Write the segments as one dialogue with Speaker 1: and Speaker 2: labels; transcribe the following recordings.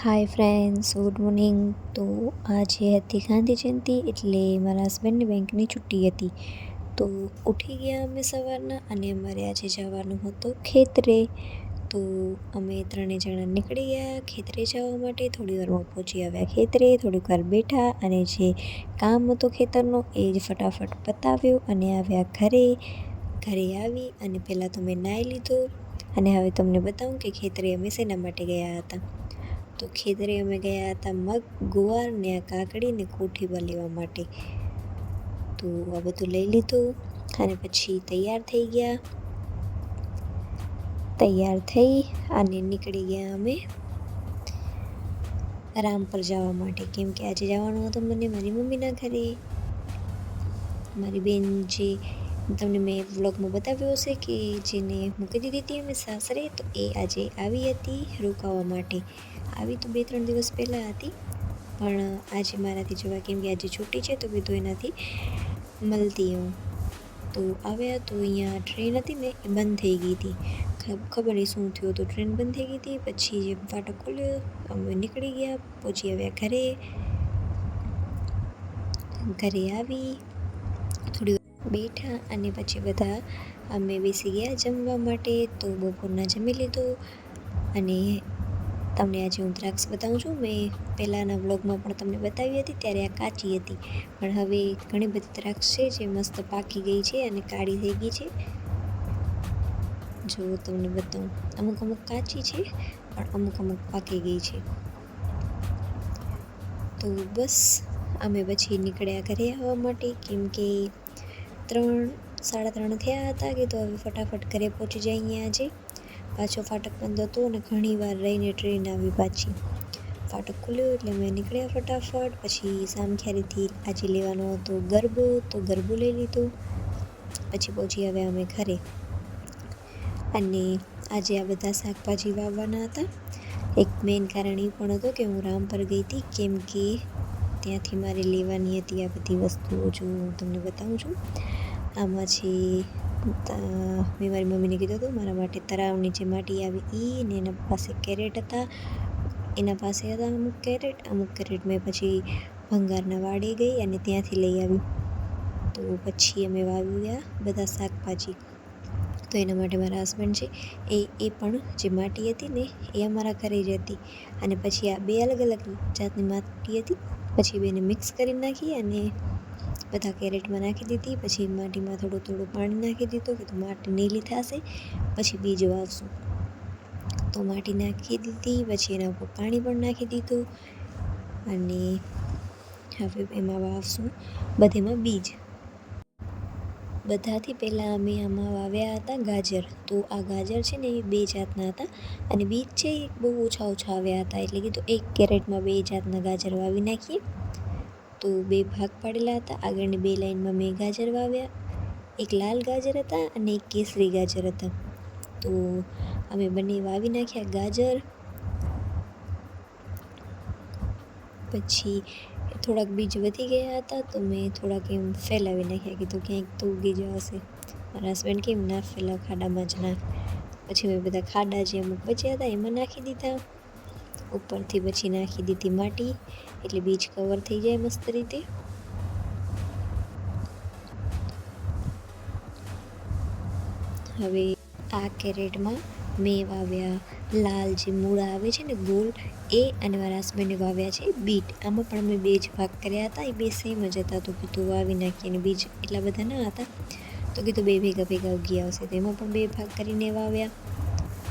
Speaker 1: Hi friends good morning તો આજે હતી ગાંધી જયંતિ એટલે મારા હસબન્ડની બેંકની છુટ્ટી હતી. તો ઉઠી ગયા અમે સવારના અને અમારે આજે જવાનું હતું ખેતરે. તો અમે ત્રણેય જણા નીકળી ગયા ખેતરે જવા માટે. થોડી વારમાં પહોંચી આવ્યા ખેતરે, થોડીક વાર બેઠા અને જે કામ હતું ખેતરનું એ જ ફટાફટ પતાવ્યું અને આવ્યા ઘરે. ઘરે આવી અને પહેલાં તો મેં નાહી લીધું અને હવે તમને બતાવું કે ખેતરે અમે શેના માટે ગયા હતા. તો ખેતરે અમે ગયા હતા મગ, ગુવાર ને આ કાકડી ને કોઠીબા લેવા માટે. તો આ બધું લઈ લીધું અને પછી તૈયાર થઈ ગયા. તૈયાર થઈ અને નીકળી ગયા અમે રામપર જવા માટે. કેમ કે આજે જવાનું હતું મને, મારી મમ્મીના ઘરે. મારી બેન જે તમને મેં વ્લોગમાં બતાવ્યો હશે કે જેને મૂકી દીધી હતી અમે સાસરે, તો એ આજે આવી હતી રોકાવા માટે. આવી તો બે ત્રણ દિવસ પહેલાં હતી, પણ આજે મારાથી જવા કેમ કે આજે છૂટી છે, તો કીધું એનાથી મળતી હું તો આવ્યા તો અહીંયા ટ્રેન હતી ને એ બંધ થઈ ગઈ હતી. ખબર નહીં શું થયું તો ટ્રેન બંધ થઈ ગઈ હતી, પછી જે ફાટો ખોલ્યો, અમે નીકળી ગયા પહોંચી આવ્યા ઘરે. ઘરે આવી, થોડી બેઠા અને પછી બધા અમે બેસી ગયા જમવા માટે તો બપોરના જમી લીધું. અને તમને આજે હું દ્રાક્ષ બતાવું છું. મેં પહેલાંના વ્લોગમાં પણ તમને બતાવી હતી, ત્યારે આ કાચી હતી. પણ હવે ઘણી બધી દ્રાક્ષ છે જે મસ્ત પાકી ગઈ છે અને કાળી થઈ ગઈ છે. જો તમને બતાવું, અમુક અમુક કાચી છે, પણ અમુક અમુક પાકી ગઈ છે. તો બસ, અમે પછી નીકળ્યા ઘરે આવવા માટે, કેમ કે ત્રણ, સાડા ત્રણ થયા હતા કે તો હવે ફટાફટ ઘરે પહોંચી જાય અહીંયા આજે. પાછો ફાટક બંધ હતો અને ઘણી વાર રહીને ટ્રેન આવી પાછી. ફાટક ખુલ્યો એટલે મેં નીકળ્યા ફટાફટ. પછી સામખ્યારીથી આજે લેવાનો હતો ગરબો, તો ગરબો લઈ લીધો. પછી પહોંચી આવ્યા અમે ઘરે. અને આજે આ બધા શાકભાજી વાવવાના હતા. એક મેઇન કારણ એ પણ હતું કે હું રામપર ગઈ હતી, કેમ કે ત્યાંથી મારે લેવાની હતી આ બધી વસ્તુઓ જો હું તમને બતાવું છું. આમાં છે મેં મારી મમ્મીને કીધું હતું, મારા માટે તળાવની જે માટી આવી એ ને એના પાસે કેરેટ હતા. એના પાસે હતા અમુક કેરેટ અમુક કેરેટ મેં પછી ભંગારના વાડે ગઈ અને ત્યાંથી લઈ આવી. તો પછી અમે વાવ્યા બધા શાકભાજી. તો એના માટે મારા હસબન્ડ છે, એ એ પણ જે માટી હતી ને એ અમારા ઘરે જ હતી. અને પછી આ બે અલગ અલગ જાતની માટી હતી. પછી બેને મિક્સ કરી નાખી અને બધા કેરેટમાં નાખી દીધી. પછી માટીમાં થોડું થોડું પાણી નાખી દીધું કે તો માટી નીલી થશે. પછી બીજ વાવશું. તો માટી નાખી દીધી, પછી એના ઉપર પાણી પણ નાખી દીધું અને હવે એમાં વાવશું બધેમાં બીજ. બધાથી પહેલાં અમે આમાં વાવ્યા હતા ગાજર. તો આ ગાજર છે ને એ બે જાતના હતા અને બીજ છે એ બહુ ઓછા ઓછા આવ્યા હતા. એટલે કીધું એક કેરેટમાં બે જાતના ગાજર વાવી નાખીએ. તો બે ભાગ પાડેલા હતા. આગળની બે લાઈનમાં મેં ગાજર વાવ્યા. એક લાલ ગાજર હતા અને એક કેસરી ગાજર હતા. તો અમે બંને વાવી નાખ્યા ગાજર. પછી થોડાક બીજ વધી ગયા હતા તો મેં થોડાક એમ ફેલાવી નાખ્યા. કીધું ક્યાંક તો ઉગી જશે મારા હસબન્ડ કેમ ના ફેલાવ ખાડામાં જ નાખ પછી મેં બધા ખાડા જે અમુક બચ્યા હતા એમાં નાખી દીધા. ઉપરથી પછી નાખી દીધી માટી, એટલે બીજ કવર થઈ જાય મસ્ત રીતે. હવે આ કેરેટમાં મેં વાવ્યા લાલ જે મૂળા આવે છે ને ગોળ, એ અને મારા હસબન્ડે વાવ્યા છે બીટ. આમાં પણ અમે બે જ ભાગ કર્યા હતા, એ બે સેમ જ હતા. તો કીધું વાવી નાખીએ અને બીજ એટલા બધા ના હતા. તો કીધું બે ભેગા ભેગા ઉગી આવશે. તો એમાં પણ બે ભાગ કરીને વાવ્યા.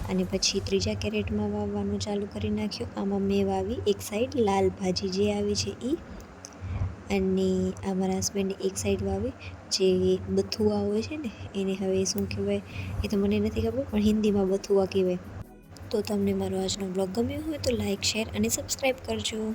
Speaker 1: અને પછી ત્રીજા કેરેટમાં વાવવાનું ચાલુ કરી નાખ્યું. આમાં મેં વાવી એક સાઈડ લાલ ભાજી જે આવી છે એ અને આ મારા હસબન્ડ એક સાઈડ વાવી જે બથુઆ હોય છે ને, એને હવે શું કહેવાય, એ તો મને નથી ખબર, પણ હિન્દીમાં બથુઆ કહેવાય. તો તમને મારો આજનો બ્લોગ ગમ્યો હોય તો લાઇક શેર અને સબસ્ક્રાઈબ કરજો.